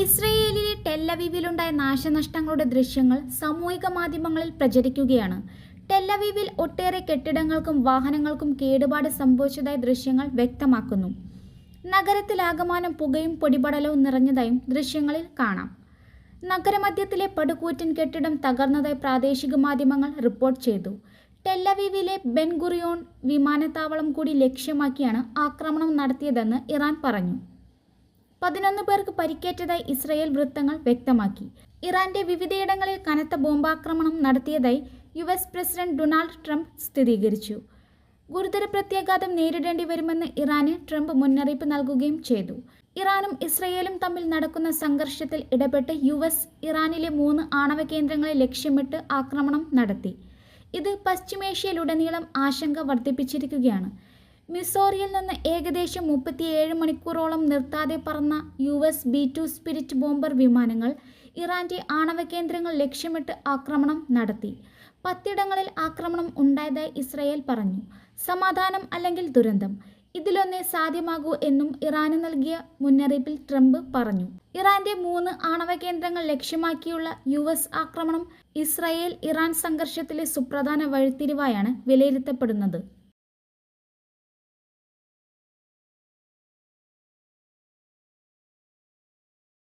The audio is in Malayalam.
ഇസ്രയേലിലെ ടെല്ലവീവിലുണ്ടായ നാശനഷ്ടങ്ങളുടെ ദൃശ്യങ്ങൾ സാമൂഹിക മാധ്യമങ്ങളിൽ പ്രചരിക്കുകയാണ്. ടെല്ലവീവിൽ ഒട്ടേറെ കെട്ടിടങ്ങൾക്കും വാഹനങ്ങൾക്കും കേടുപാട് സംഭവിച്ചതായി ദൃശ്യങ്ങൾ വ്യക്തമാക്കുന്നു. നഗരത്തിലാകമാനം പുകയും പൊടിപടലവും നിറഞ്ഞതായും ദൃശ്യങ്ങളിൽ കാണാം. നഗരമധ്യത്തിലെ പടുകൂറ്റൻ കെട്ടിടം തകർന്നതായി പ്രാദേശിക മാധ്യമങ്ങൾ റിപ്പോർട്ട് ചെയ്തു. ടെല്ലവീവിലെ ബെൻഗുറിയോൺ വിമാനത്താവളം കൂടി ലക്ഷ്യമാക്കിയാണ് ആക്രമണം നടത്തിയതെന്ന് ഇറാൻ പറഞ്ഞു. പതിനൊന്ന് പേർക്ക് പരിക്കേറ്റതായി ഇസ്രയേൽ വൃത്തങ്ങൾ വ്യക്തമാക്കി. ഇറാന്റെ വിവിധയിടങ്ങളിൽ കനത്ത ബോംബാക്രമണം നടത്തിയതായി U S president Donald Trump സ്ഥിരീകരിച്ചു. ഗുരുതര പ്രത്യാഘാതം നേരിടേണ്ടി വരുമെന്ന് ഇറാന് ട്രംപ് മുന്നറിയിപ്പ് നൽകുകയും ചെയ്തു. ഇറാനും ഇസ്രയേലും തമ്മിൽ നടക്കുന്ന സംഘർഷത്തിൽ ഇടപെട്ട് യു എസ് ഇറാനിലെ മൂന്ന് ആണവ കേന്ദ്രങ്ങളെ ലക്ഷ്യമിട്ട് ആക്രമണം നടത്തി. ഇത് പശ്ചിമേഷ്യയിലുടനീളം ആശങ്ക വർദ്ധിപ്പിച്ചിരിക്കുകയാണ്. മിസോറിയിൽ നിന്ന് ഏകദേശം മുപ്പത്തിയേഴ് മണിക്കൂറോളം നിർത്താതെ പറന്ന U S B two spirit bomber വിമാനങ്ങൾ ഇറാന്റെ ആണവ കേന്ദ്രങ്ങൾ ലക്ഷ്യമിട്ട് ആക്രമണം നടത്തി. പത്തിടങ്ങളിൽ ആക്രമണം ഉണ്ടായതായി ഇസ്രയേൽ പറഞ്ഞു. സമാധാനം അല്ലെങ്കിൽ ദുരന്തം? ഇതിലൊന്നേ സാധ്യമാകൂ എന്നും ഇറാന് നൽകിയ മുന്നറിയിപ്പിൽ ട്രംപ് പറഞ്ഞു. ഇറാന്റെ മൂന്ന് ആണവ കേന്ദ്രങ്ങൾ ലക്ഷ്യമാക്കിയുള്ള യു എസ് ആക്രമണം ഇസ്രയേൽ ഇറാൻ സംഘർഷത്തിലെ സുപ്രധാന വഴിത്തിരിവായാണ് വിലയിരുത്തപ്പെടുന്നത്.